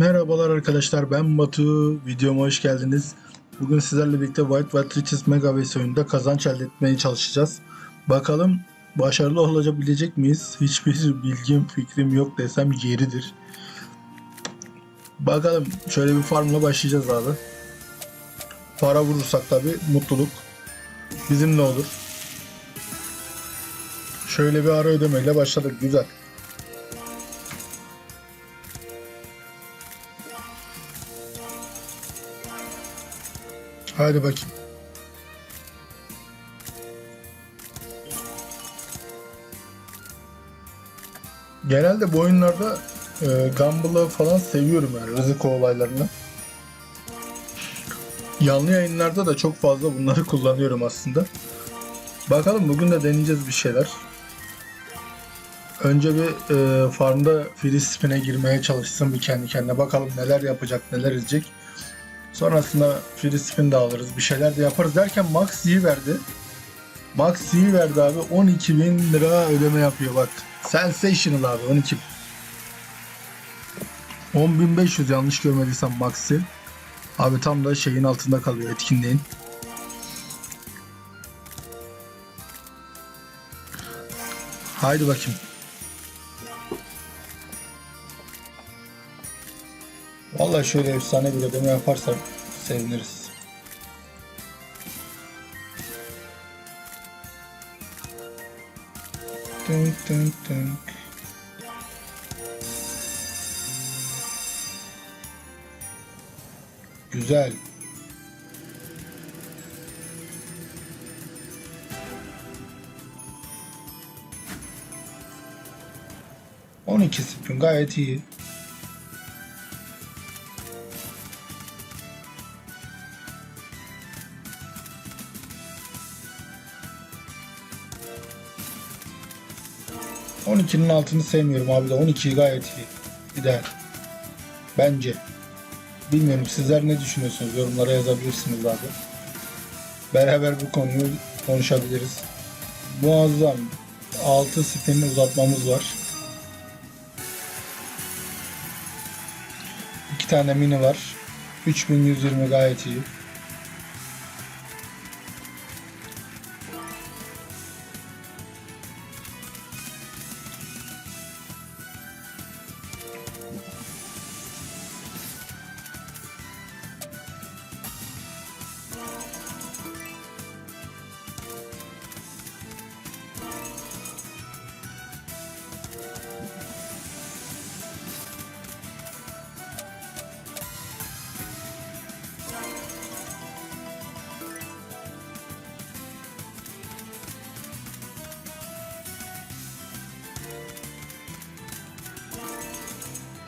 Merhabalar arkadaşlar ben Batu videoma hoş geldiniz. Bugün sizlerle birlikte White White Riches Mega Base oyununda kazanç elde etmeye çalışacağız. Bakalım başarılı olabilecek miyiz? Hiçbir bilgim fikrim yok desem yeridir. Bakalım şöyle bir farmla başlayacağız abi. Para vurursak tabi mutluluk. Bizim ne olur? Şöyle bir ara ödemeyle başladık güzel. Hadi bakayım. Genelde bu oyunlarda e, Gumball'ı falan seviyorum yani Riziko olaylarını. Yanlı yayınlarda da çok fazla bunları kullanıyorum aslında. Bakalım bugün de deneyeceğiz bir şeyler. Önce bir e, farmda free spin'e girmeye çalışsın bir kendi kendine. Bakalım neler yapacak, neler edecek. Sonrasında free spin de alırız. Bir şeyler de yaparız derken Max iyi verdi. Max iyi verdi abi. 12 bin lira ödeme yapıyor bak. Sensational abi 12. 10.500 yanlış görmediysem Max'i. Abi tam da şeyin altında kalıyor etkinliğin. Haydi bakayım. Vallahi şöyle efsane bir ödeme yaparsak seviniriz. Tınk tınk tınk. Güzel. On iki spin gayet iyi. On ikinin altını sevmiyorum abi de 12 gayet iyi. İdeal. Bence. Bilmiyorum sizler ne düşünüyorsunuz? Yorumlara yazabilirsiniz abi. Beraber bu konuyu konuşabiliriz. Muazzam. 6 spin uzatmamız var. İki tane mini var. 3120 gayet iyi.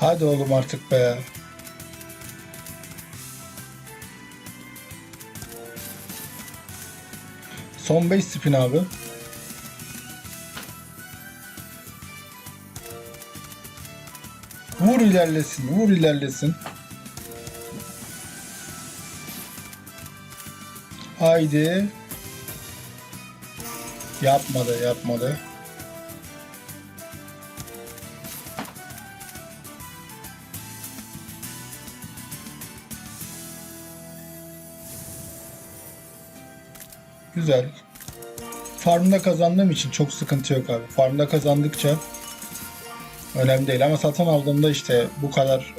Hadi oğlum artık be. Son 5 spin abi. Vur ilerlesin, vur ilerlesin. Haydi. Yapmadı, yapmadı. Güzel. Farmda kazandığım için çok sıkıntı yok abi. Farmda kazandıkça önemli değil ama satın aldığımda işte bu kadar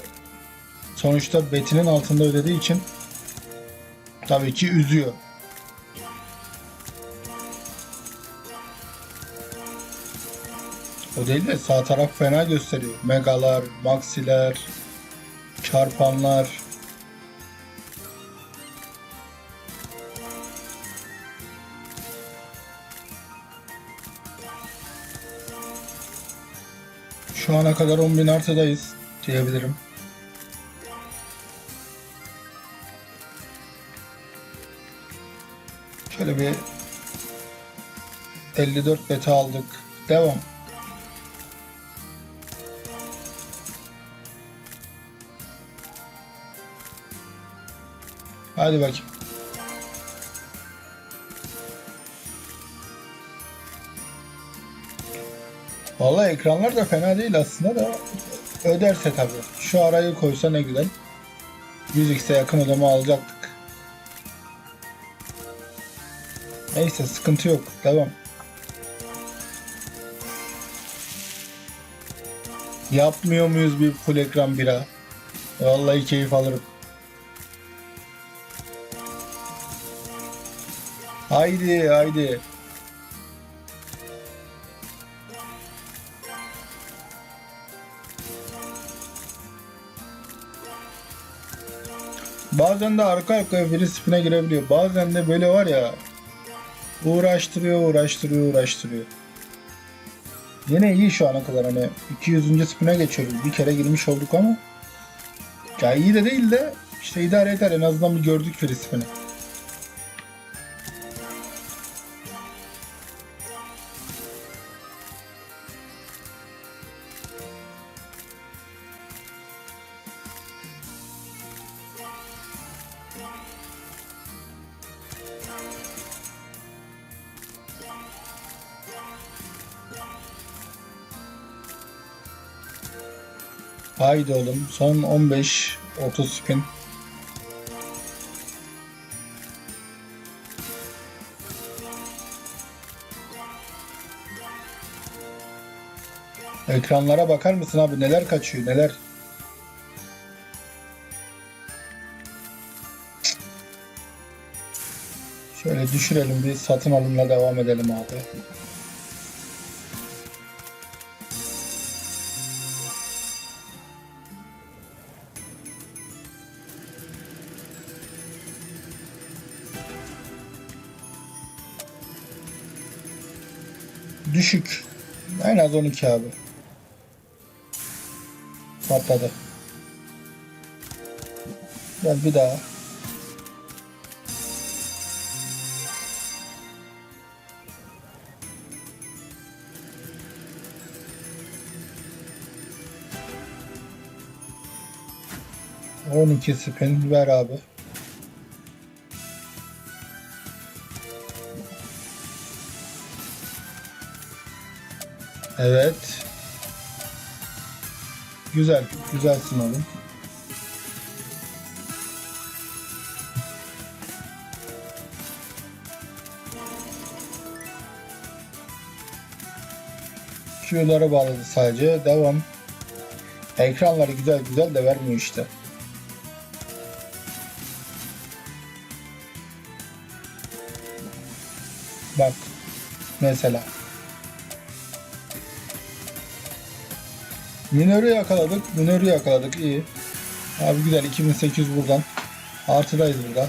sonuçta betinin altında ödediği için tabii ki üzüyor. O değil de sağ taraf fena gösteriyor. Megalar, maxiler, çarpanlar. Ana kadar 10.000 artıdayız diyebilirim. Şöyle bir 54 beta aldık. Devam. Hadi bakayım. Vallahi ekranlar da fena değil aslında da Öderse tabii. Şu arayı koysa ne güzel. 100x'e yakın ödeme alacaktık. Neyse sıkıntı yok. Devam. Yapmıyor muyuz bir full ekran bira? Vallahi keyif alırım. Haydi haydi. Bazen de arka arkaya free spin'e girebiliyor. Bazen de böyle var ya uğraştırıyor, uğraştırıyor, uğraştırıyor. Yine iyi şu ana kadar hani 200. spin'e geçiyoruz. Bir kere girmiş olduk ama ya iyi de değil de işte idare eder en azından bir gördük free spin'i. Haydi oğlum son 15 30 spin. Ekranlara bakar mısın abi neler kaçıyor neler. Şöyle düşürelim bir satın alımla devam edelim abi. Düşük. En az 12 abi. Patladı. Gel bir daha. On iki spin ver abi. Evet. Güzel. Güzelsin oğlum. Q'ları bağladı sadece. Devam. Ekranları güzel güzel de vermiyor işte. Bak. Mesela. Minörü yakaladık. Minörü yakaladık. iyi. Abi güzel. 2800 buradan. Artıdayız burada.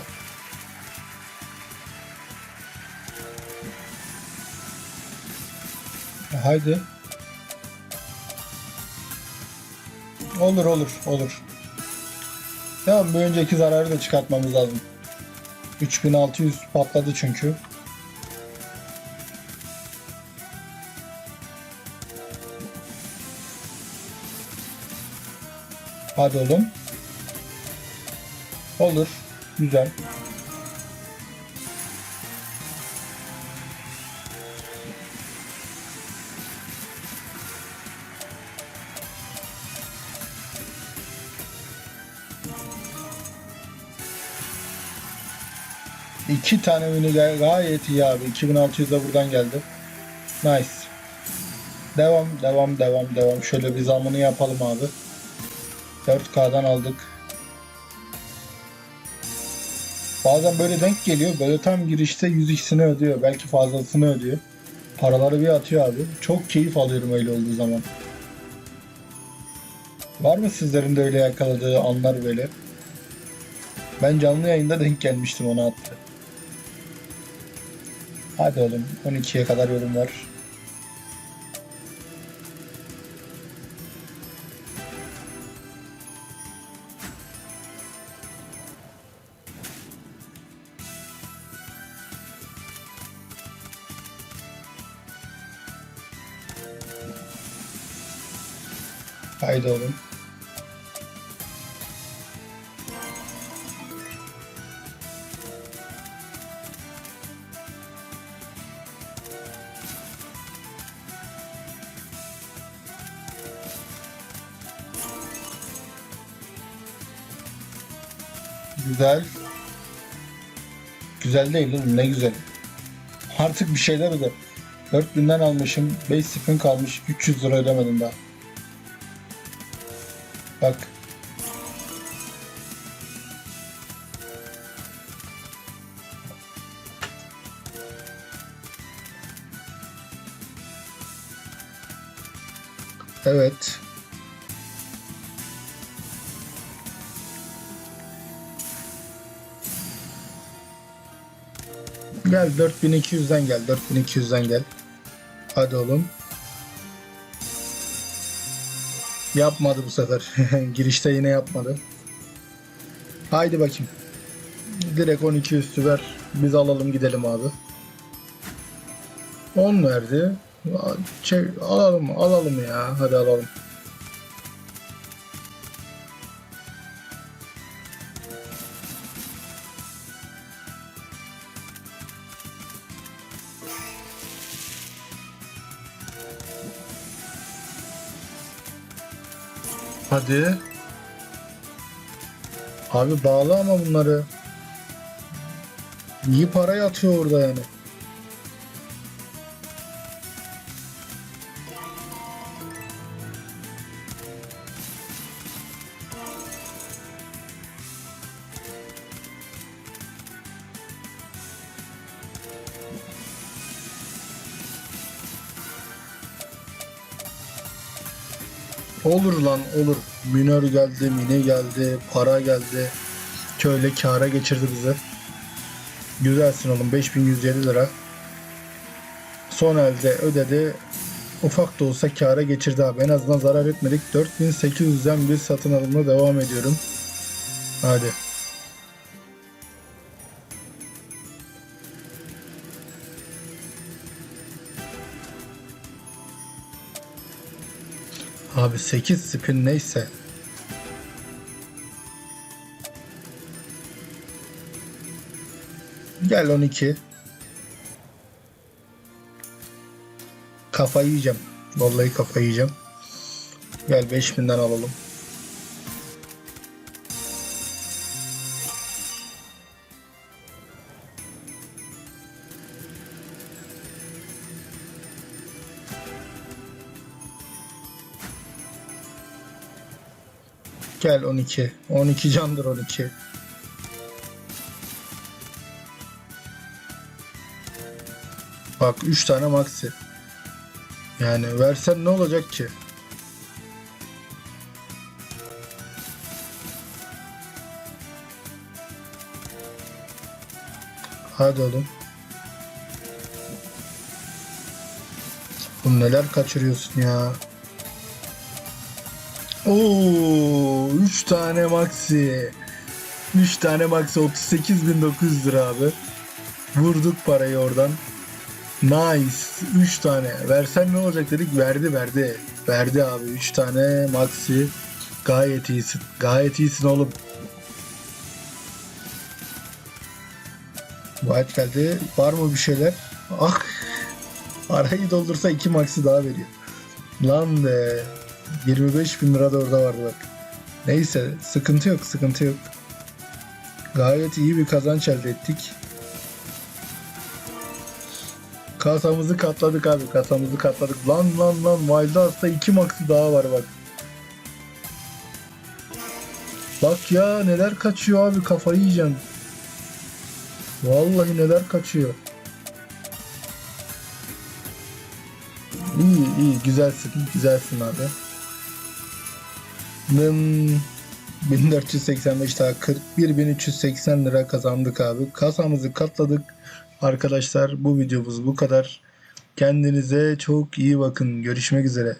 E, Haydi. Olur olur olur. Tamam bir önceki zararı da çıkartmamız lazım. 3600 patladı çünkü. Hadi oğlum. Olur. Güzel. İki tane gay- gayet iyi abi. 2600 de buradan geldi. Nice. Devam, devam, devam, devam. Şöyle bir zamını yapalım abi. 4K'dan aldık. Bazen böyle denk geliyor. Böyle tam girişte 100x'ini ödüyor. Belki fazlasını ödüyor. Paraları bir atıyor abi. Çok keyif alıyorum öyle olduğu zaman. Var mı sizlerin de öyle yakaladığı anlar böyle? Ben canlı yayında denk gelmiştim ona attı. Hadi oğlum 12'ye kadar yorum var. kaydolun. Güzel. Güzel değil oğlum ne güzel. Artık bir şeyler öde. 4000'den almışım. 5 spin kalmış. 300 lira ödemedim daha. Bak. Evet. Gel 4200'den gel. 4200'den gel. Hadi oğlum. Yapmadı bu sefer. Girişte yine yapmadı. Haydi bakayım. Direkt 12 üstü ver. Biz alalım gidelim abi. 10 verdi. Şey, alalım alalım ya. Hadi alalım. Hadi. Abi bağla ama bunları. İyi para yatıyor orada yani. Olur lan olur. Minör geldi, mini geldi, para geldi. Şöyle kâra geçirdi bizi. Güzelsin oğlum 5107 lira. Son elde ödedi. Ufak da olsa kâra geçirdi abi. En azından zarar etmedik. 4800'den bir satın alımla devam ediyorum. Hadi. Abi 8 spin neyse. Gel 12. Kafayı yiyeceğim. Vallahi kafayı yiyeceğim. Gel 5000'den alalım. Gel 12. 12 candır 12. Bak 3 tane maxi. Yani versen ne olacak ki? Hadi oğlum. Bu neler kaçırıyorsun ya? Oo, 3 tane maxi. 3 tane maxi 38.900 lira abi. Vurduk parayı oradan. Nice. 3 tane. Versen ne olacak dedik. Verdi verdi. Verdi abi. 3 tane maxi. Gayet iyisin. Gayet iyisin oğlum. White geldi. Var mı bir şeyler? Ah. Arayı doldursa 2 maxi daha veriyor. Lan be. 25 bin lira da orada vardı bak. Neyse sıkıntı yok sıkıntı yok. Gayet iyi bir kazanç elde ettik. Kasamızı katladık abi kasamızı katladık. Lan lan lan Wild'da hasta 2 maxi daha var bak. Bak ya neler kaçıyor abi kafayı yiyeceğim. Vallahi neler kaçıyor. İyi iyi güzelsin güzelsin abi. Nın 1485 daha 41.380 lira kazandık abi. Kasamızı katladık. Arkadaşlar bu videomuz bu kadar. Kendinize çok iyi bakın. Görüşmek üzere.